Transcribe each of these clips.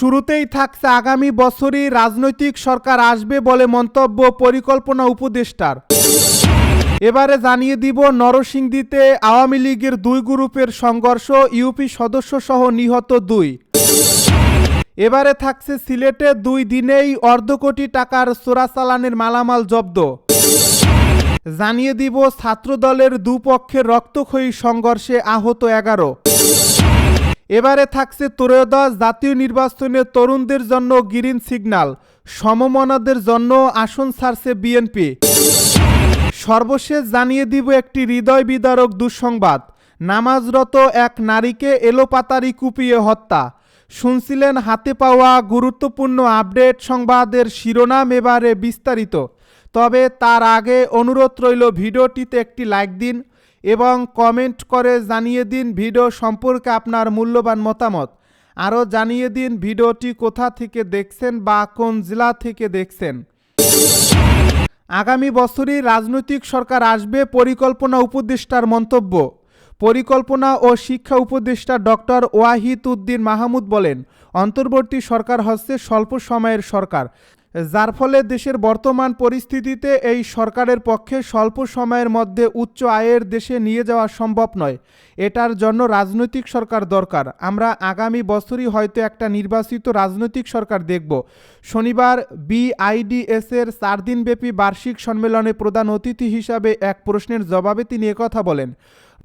শুরুতেই থাকছে আগামী বছরই রাজনৈতিক সরকার আসবে বলে মন্তব্য পরিকল্পনা উপদেষ্টার। এবারে জানিয়ে দিব, নরসিংদীতে আওয়ামী লীগের দুই গ্রুপের সংঘর্ষ, ইউপি সদস্য সহ নিহত দুই। এবারে থাকছে সিলেটে দুই দিনেই অর্ধ কোটি টাকার চোরাচালানের মালামাল জব্দ। জানিয়ে দিব, ছাত্রদলের দুপক্ষের রক্তক্ষয়ী সংঘর্ষে আহত এগারো। এবারে থাকছে ত্রয়োদশ জাতীয় নির্বাচনে তরুণদের জন্য গ্রিন সিগন্যাল, সমমনাদের জন্য আসন ছাড়ছে বিএনপি। সর্বশেষ জানিয়ে দিব একটি হৃদয় বিদারক দুঃসংবাদ। নামাজরত এক নারীকে এলোপাতারি কুপিয়ে হত্যা। শুনছিলেন হাতে পাওয়া গুরুত্বপূর্ণ আপডেট সংবাদের শিরোনাম এবারে বিস্তারিত। তবে তার আগে অনুরোধ রইল ভিডিওটিতে একটি লাইক দিন এবং কমেন্ট করে জানিয়ে দিন ভিডিও সম্পর্কে আপনার মূল্যবান মতামত। আরও জানিয়ে দিন ভিডিওটি কোথা থেকে দেখছেন বা কোন জেলা থেকে দেখছেন। আগামী বছরই রাজনৈতিক সরকার আসবে পরিকল্পনা উপদেষ্টার মন্তব্য। পরিকল্পনা ও শিক্ষা উপদেষ্টা ডক্টর ওয়াহিদ উদ্দিন মাহমুদ বলেন, অন্তর্বর্তী সরকার হচ্ছে স্বল্প সময়ের সরকার। যার ফলে দেশের বর্তমান পরিস্থিতিতে এই সরকারের পক্ষে স্বল্প সময়ের মধ্যে উচ্চ আয়ের দেশে নিয়ে যাওয়া সম্ভব নয়। এটার জন্য রাজনৈতিক সরকার দরকার। আমরা আগামী বছরই হয়তো একটা নির্বাচিত রাজনৈতিক সরকার দেখব। শনিবার বিআইডিএস এর চার দিনব্যাপী বার্ষিক সম্মেলনে প্রধান অতিথি হিসাবে এক প্রশ্নের জবাবে তিনি একথা বলেন।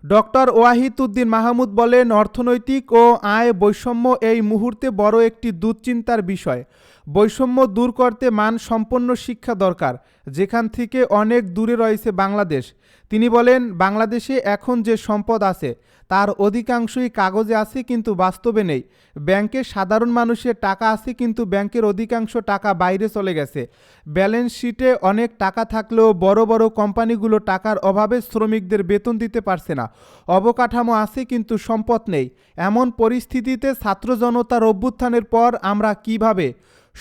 ডক্টর ওয়াহিদ উদ্দিন মাহমুদ বলেন, অর্থনৈতিক ও আয় বৈষম্য এই মুহূর্তে বড় একটি দুশ্চিন্তার বিষয়। বৈষম্য দূর করতে মান সম্পন্ন শিক্ষা দরকার, যেখান থেকে অনেক দূরে রয়েছে বাংলাদেশ। তিনি বলেন, বাংলাদেশে এখন যে সম্পদ আছে, তার অধিকাংশই কাগজে আছে কিন্তু বাস্তবে নেই। ব্যাংকে সাধারণ মানুষের টাকা আছে কিন্তু ব্যাংকের অধিকাংশ টাকা বাইরে চলে গেছে। ব্যালেন্স শিটে অনেক টাকা থাকলেও বড় বড় কোম্পানিগুলো টাকার অভাবে শ্রমিকদের বেতন দিতে পারছে না। অবকাঠামো আছে কিন্তু সম্পদ নেই। এমন পরিস্থিতিতে ছাত্র জনতার অভ্যুত্থানের পর আমরা কীভাবে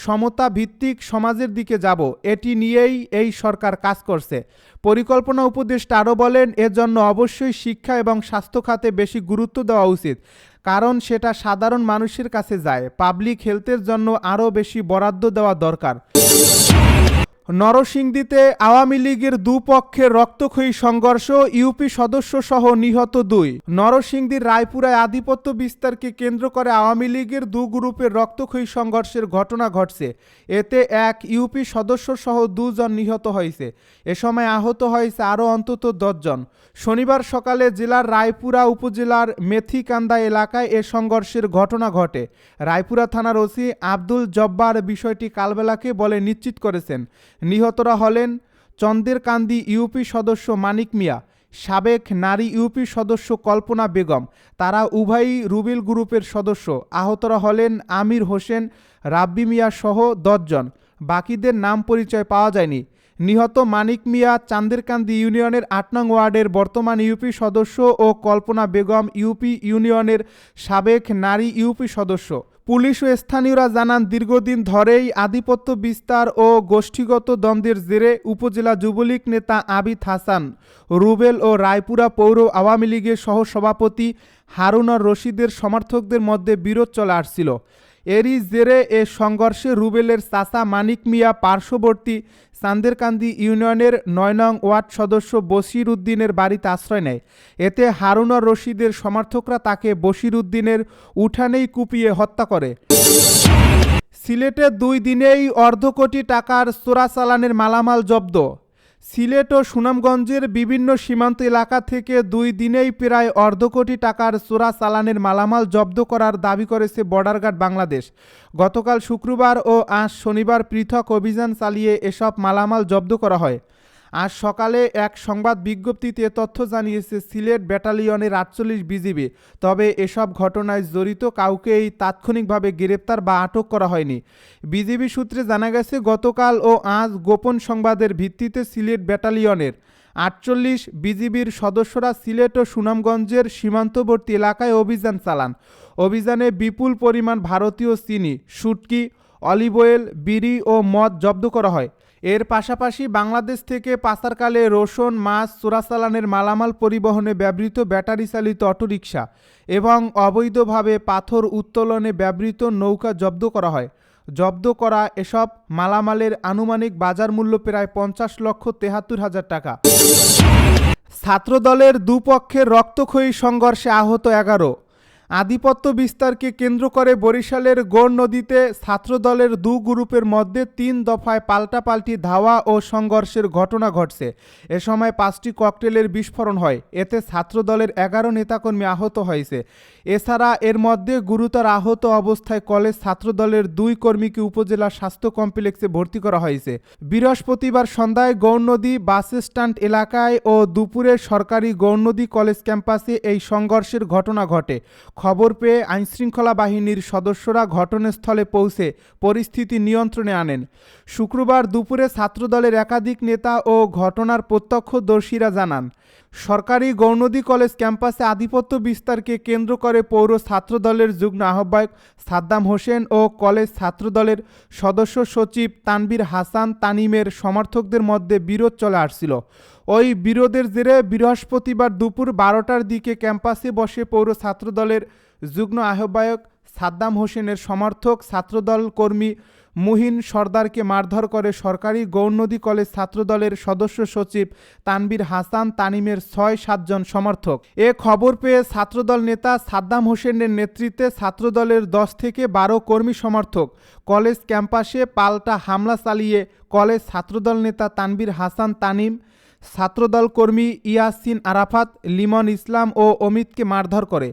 সমতা ভিত্তিক সমাজের দিকে যাব। এটি নিয়েই এই সরকার কাজ করছে। পরিকল্পনা উপদেষ্টা আরও বলেন এর জন্য অবশ্যই শিক্ষা এবং স্বাস্থ্য খাতে বেশি গুরুত্ব দেওয়া উচিত, কারণ সেটা সাধারণ মানুষের কাছে যায়। পাবলিক হেলথের জন্য আরও বেশি বরাদ্দ দেওয়া দরকার। নরসিংদীতে আওয়ামী লীগের দুপক্ষের রক্তক্ষয়ী সংঘর্ষ, ইউপি সদস্য সহ নিহত দুই। নরসিংদীর রায়পুরায় আধিপত্য বিস্তারকে কেন্দ্র করে আওয়ামী লীগের দু গ্রুপের রক্তক্ষয়ী সংঘর্ষের ঘটনা ঘটছে। এতে এক ইউপি সদস্য সহ দুজন নিহত হয়েছে। এ সময় আহত হয়েছে আরও অন্তত দশজন। শনিবার সকালে জেলার রায়পুরা উপজেলার মেথিকান্দা এলাকায় এ সংঘর্ষের ঘটনা ঘটে। রায়পুরা থানার ওসি আব্দুল জব্বার বিষয়টি কালবেলাকে বলে নিশ্চিত করেছেন। নিহতরা হলেন চন্দেরকান্দি ইউপি সদস্য মানিক মিয়া, সাবেক নারী ইউপি সদস্য কল্পনা বেগম, তারা উভয়ই রুবিল গ্রুপের সদস্য। আহতরা হলেন আমির হোসেন, রাব্বি মিয়া সহ দশজন। বাকিদের নাম পরিচয় পাওয়া যায়নি। নিহত মানিক মিয়া চান্দেরকান্দি ইউনিয়নের আট নং ওয়ার্ডের বর্তমান ইউপি সদস্য ও কল্পনা বেগম ইউপি ইউনিয়নের সাবেক নারী ইউপি সদস্য। পুলিশ ও স্থানীয়রা জানান, দীর্ঘদিন ধরেই আধিপত্য বিস্তার ও গোষ্ঠীগত দ্বন্দ্বের জেরে উপজেলা যুবলীগ নেতা আবিদ হাসান, রুবেল ও রায়পুরা পৌর আওয়ামী লীগের সহসভাপতি হারুনার রশিদের সমর্থকদের মধ্যে বিরোধ চলে আসছিল। এরই জেরে এ সংঘর্ষে রুবেলের চাচা মানিক মিয়া পার্শ্ববর্তী চান্দেরকান্দি ইউনিয়নের নয় নং ওয়ার্ড সদস্য বশির উদ্দিনের বাড়িতে আশ্রয় নেয়। এতে হারুনার রশিদের সমর্থকরা তাকে বশির উদ্দিনের উঠানেই কুপিয়ে হত্যা করে। সিলেটে দুই দিনেই অর্ধ কোটি টাকার চোরাচালানের মালামাল জব্দ। সিলেট ও সুনামগঞ্জের বিভিন্ন সীমান্ত এলাকা থেকে দুই দিনেই প্রায় অর্ধ কোটি টাকার চোরা চালানের মালামাল জব্দ করার দাবি করেছে বর্ডার গার্ড বাংলাদেশ। গতকাল শুক্রবার ও আজ শনিবার পৃথক অভিযান চালিয়ে এসব মালামাল জব্দ করা হয়। আজ সকালে এক সংবাদ বিজ্ঞপ্তিতে তথ্য জানিয়েছে, সিলেট ব্যাটালিয়নের আটচল্লিশ বিজিবি। তবে এসব ঘটনায় জড়িত কাউকেই তাৎক্ষণিকভাবে গ্রেপ্তার বা আটক করা হয়নি। বিজিবি সূত্রে জানা গেছে, গতকাল ও আজ গোপন সংবাদের ভিত্তিতে সিলেট ব্যাটালিয়নের আটচল্লিশ বিজিবির সদস্যরা সিলেট ও সুনামগঞ্জের সীমান্তবর্তী এলাকায় অভিযান চালান। অভিযানে বিপুল পরিমাণ ভারতীয় চিনি, শুটকি, অলিভ অয়েল, বিড়ি ও মদ জব্দ করা হয়। এর পাশাপাশি বাংলাদেশ থেকে পাচারকালে রসুন মাছ, চোরাচালানের মালামাল পরিবহনে ব্যবহৃত ব্যাটারি চালিত অটোরিকশা এবং অবৈধভাবে পাথর উত্তোলনে ব্যবহৃত নৌকা জব্দ করা হয়। জব্দ করা এসব মালামালের আনুমানিক বাজার মূল্য প্রায় পঞ্চাশ লক্ষ তেহাত্তর হাজার টাকা। ছাত্রদলের দুপক্ষের রক্তক্ষয়ী সংঘর্ষে আহত এগারো। আধিপত্য বিস্তারকে কেন্দ্র করে বরিশালের গোর নদীতে ছাত্রদলের দু গ্রুপের মধ্যে তিন দফায় পাল্টাপাল্টি ধাওয়া ও সংঘর্ষের ঘটনা ঘটছে। এ সময় পাঁচটি ককটেলের বিস্ফোরণ হয়। এতে ছাত্রদলের এগারো নেতাকর্মী আহত হয়েছে। এছাড়া এর মধ্যে গুরুতর আহত অবস্থায় কলেজ ছাত্রদলের দুই কর্মীকে উপজেলা স্বাস্থ্য কমপ্লেক্সে ভর্তি করা হয়েছে। বৃহস্পতিবার সন্ধ্যায় গৌরনদী বাস স্ট্যান্ড এলাকায় ও দুপুরে সরকারি গৌরনদী কলেজ ক্যাম্পাসে এই সংঘর্ষের ঘটনা ঘটে। খবর পেয়ে আইনশৃঙ্খলা বাহিনীর সদস্যরা ঘটনাস্থলে পৌঁছে পরিস্থিতি নিয়ন্ত্রণে আনেন। শুক্রবার দুপুরে ছাত্রদলের একাধিক নেতা ও ঘটনার প্রত্যক্ষদর্শীরা জানান, সরকারি গৌরনদী কলেজ ক্যাম্পাসে আধিপত্য বিস্তারকে কেন্দ্র করে পৌর ছাত্রদলের যুগ্ম আহ্বায়ক সাদ্দাম হোসেন ও কলেজ ছাত্রদলের সদস্য সচিব তানবীর হাসান তানিমের সমর্থকদের মধ্যে বিরোধ চলে আসছিল। ওই বিরোধের জেরে বৃহস্পতিবার দুপুর বারোটার দিকে ক্যাম্পাসে বসে পৌর ছাত্রদলের যুগ্ম আহ্বায়ক সাদ্দাম হোসেনের সমর্থক ছাত্রদল কর্মী মুহিন সর্দারকে মারধর করে সরকারি গৌরনদী কলেজ ছাত্রদলের সদস্য সচিব তানবীর হাসান তানিমের ছয় সাতজন সমর্থক। এ খবর পেয়ে ছাত্রদল নেতা সাদ্দাম হোসেনের নেতৃত্বে ছাত্রদলের দশ থেকে বারো কর্মী সমর্থক কলেজ ক্যাম্পাসে পাল্টা হামলা চালিয়ে কলেজ ছাত্রদল নেতা তানবীর হাসান তানিম ছাত্রদল কর্মী ইয়াসিন আরাফাত, লিমন ইসলাম ও অমিতকে মারধর করে।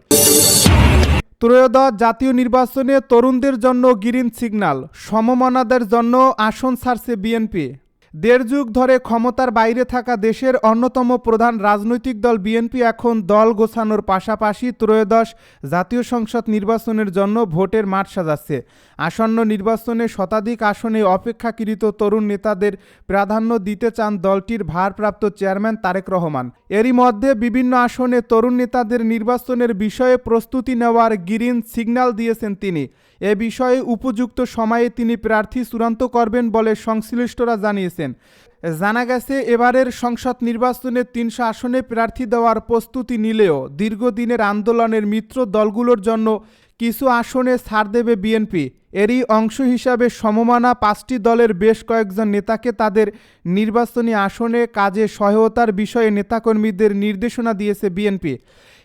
ত্রয়োদশ জাতীয় নির্বাচনে তরুণদের জন্য গ্রিন সিগন্যাল, সমমনাদের জন্য আসন ছাড়ছে বিএনপি। দেড় যুগ ধরে ক্ষমতার বাইরে থাকা দেশের অন্যতম প্রধান রাজনৈতিক দল বিএনপি এখন দল গোছানোর পাশাপাশি ত্রয়োদশ জাতীয় সংসদ নির্বাচনের জন্য ভোটের মাঠ সাজাচ্ছে। আসন্ন নির্বাচনে শতাধিক আসনে অপেক্ষাকৃত তরুণ নেতাদের প্রাধান্য দিতে চান দলটির ভারপ্রাপ্ত চেয়ারম্যান তারেক রহমান। এরই মধ্যে বিভিন্ন আসনে তরুণ নেতাদের নির্বাচনের বিষয়ে প্রস্তুতি নেওয়ার গ্রিন সিগন্যাল দিয়েছেন তিনি। এ বিষয়ে উপযুক্ত সময়ে তিনি প্রার্থী চূড়ান্ত করবেন বলে সংশ্লিষ্টরা জানিয়েছেন। জানা গেছে, এবারের সংসদ নির্বাচনে তিনশো আসনে প্রার্থী দেওয়ার প্রস্তুতি নিলেও দীর্ঘদিনের আন্দোলনের মিত্র দলগুলোর জন্য কিছু আসনে ছাড় দেবে বিএনপি। এরই অংশ হিসাবে সমমানা পাঁচটি দলের বেশ কয়েকজন নেতাকে তাদের নির্বাচনী আসনে কাজে সহায়তার বিষয়ে নেতাকর্মীদের নির্দেশনা দিয়েছে বিএনপি।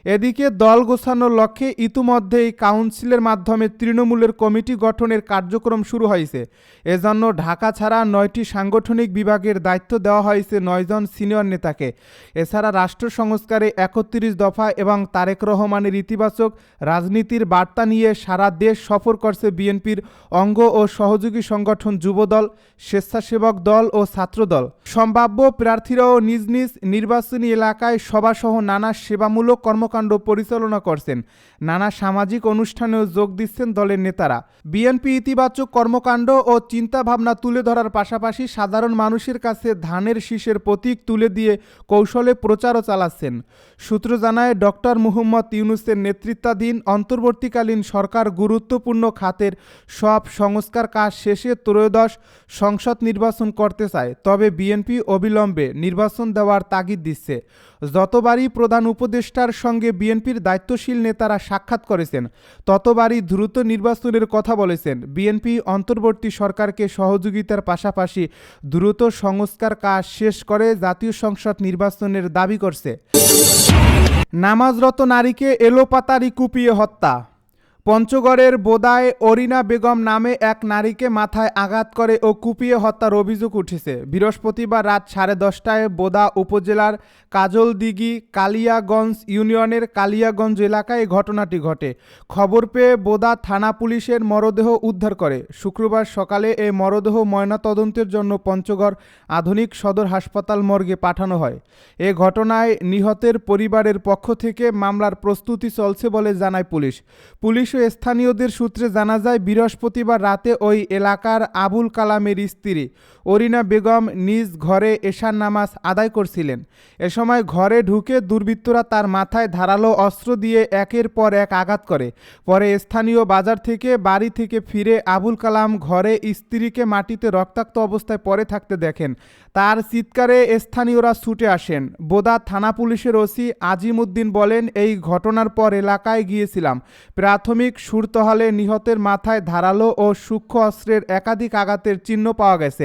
এদিকে দল গোছানোর লক্ষ্যে ইতিমধ্যেই কাউন্সিলের মাধ্যমে তৃণমূলের কমিটি গঠনের কার্যক্রম শুরু হয়েছে। এজন্য ঢাকা ছাড়া নয়টি সাংগঠনিক বিভাগের দায়িত্ব দেওয়া হয়েছে নয়জন সিনিয়র নেতাকে। এছাড়া রাষ্ট্র সংস্কারে একত্রিশ দফা এবং তারেক রহমানের ইতিবাচক রাজনীতির বার্তা নিয়ে সারা দেশ সফর করছে বিএনপির অঙ্গ ও সহযোগী সংগঠন যুবদল, স্বেচ্ছাসেবক দল ও ছাত্রদল। সম্ভাব্য প্রার্থীরাও নিজ নিজ নির্বাচনী এলাকায় সভাসহ নানা সেবামূলক কর্মকাণ্ড পরিচালনা করছেন। নানা সামাজিক অনুষ্ঠানেও যোগ দিচ্ছেন দলের নেতারা। বিএনপি ইতিবাচক কর্মকাণ্ড ও চিন্তাভাবনা তুলে ধরার পাশাপাশি সাধারণ মানুষের কাছে ধানের শীষের প্রতীক তুলে দিয়ে কৌশলে প্রচারও চালাচ্ছেন। সূত্র জানায়, ডক্টর মুহম্মদ ইউনুসের নেতৃত্বাধীন অন্তর্বর্তীকালীন সরকার গুরুত্বপূর্ণ খাতের সব সংস্কার কাজ শেষে ত্রয়োদশ সংসদ নির্বাচন করতে চায়, তবে বিএনপি অবিলম্বে নির্বাচন দেওয়ার তাগিদ দিচ্ছে। যতবারই প্রধান উপদেষ্টার সঙ্গে বিএনপির দায়িত্বশীল নেতারা সাক্ষাৎ করেছেন। ততবারই দ্রুত নির্বাচনের কথা বলেছেন। বিএনপি অন্তর্বর্তী সরকারকে সহযোগিতার পাশাপাশি দ্রুত সংস্কার কাজ শেষ করে জাতীয় সংসদ নির্বাচনের দাবি করছে। নামাজরত নারীকে এলোপাতারি কুপিয়ে হত্যা। পঞ্চগড়ের বোদায় অরিনা বেগম নামে এক নারীকে মাথায় আঘাত করে ও কুপিয়ে হত্যার অভিযোগ উঠেছে। বৃহস্পতিবার রাত সাড়ে দশটায় বোদা উপজেলার কাজলদিঘি কালিয়াগঞ্জ ইউনিয়নের কালিয়াগঞ্জ এলাকায় ঘটনাটি ঘটে। খবর পেয়ে বোদা থানা পুলিশের মরদেহ উদ্ধার করে। শুক্রবার সকালে এই মরদেহ ময়নাতদন্তের জন্য পঞ্চগড় আধুনিক সদর হাসপাতাল মর্গে পাঠানো হয়। এ ঘটনায় নিহতের পরিবারের পক্ষ থেকে মামলার প্রস্তুতি চলছে বলে জানায় পুলিশ। পুলিশ স্থানীয়দের সূত্রে জানা যায়, বৃহস্পতিবার রাতে ওই এলাকার আবুল কালামের স্ত্রী অরিনা বেগম নিজ ঘরে এশার নামাজ আদায় করছিলেন। এ সময় ঘরে ঢুকে দুর্বৃত্তরা তার মাথায় ধারালো অস্ত্র দিয়ে একের পর এক আঘাত করে। পরে স্থানীয় বাজার থেকে বাড়ি থেকে ফিরে আবুল কালাম ঘরে স্ত্রীকে মাটিতে রক্তাক্ত অবস্থায় পড়ে থাকতে দেখেন। তার চিৎকারে স্থানীয়রা ছুটে আসেন। বোদা থানা পুলিশের ওসি আজিম উদ্দিন বলেন, এই ঘটনার পর এলাকায় গিয়েছিলাম। প্রাথমিক সুরতহালে নিহতের মাথায় ধারালো ও সূক্ষ্ম অস্ত্রের একাধিক আঘাতের চিহ্ন পাওয়া গেছে।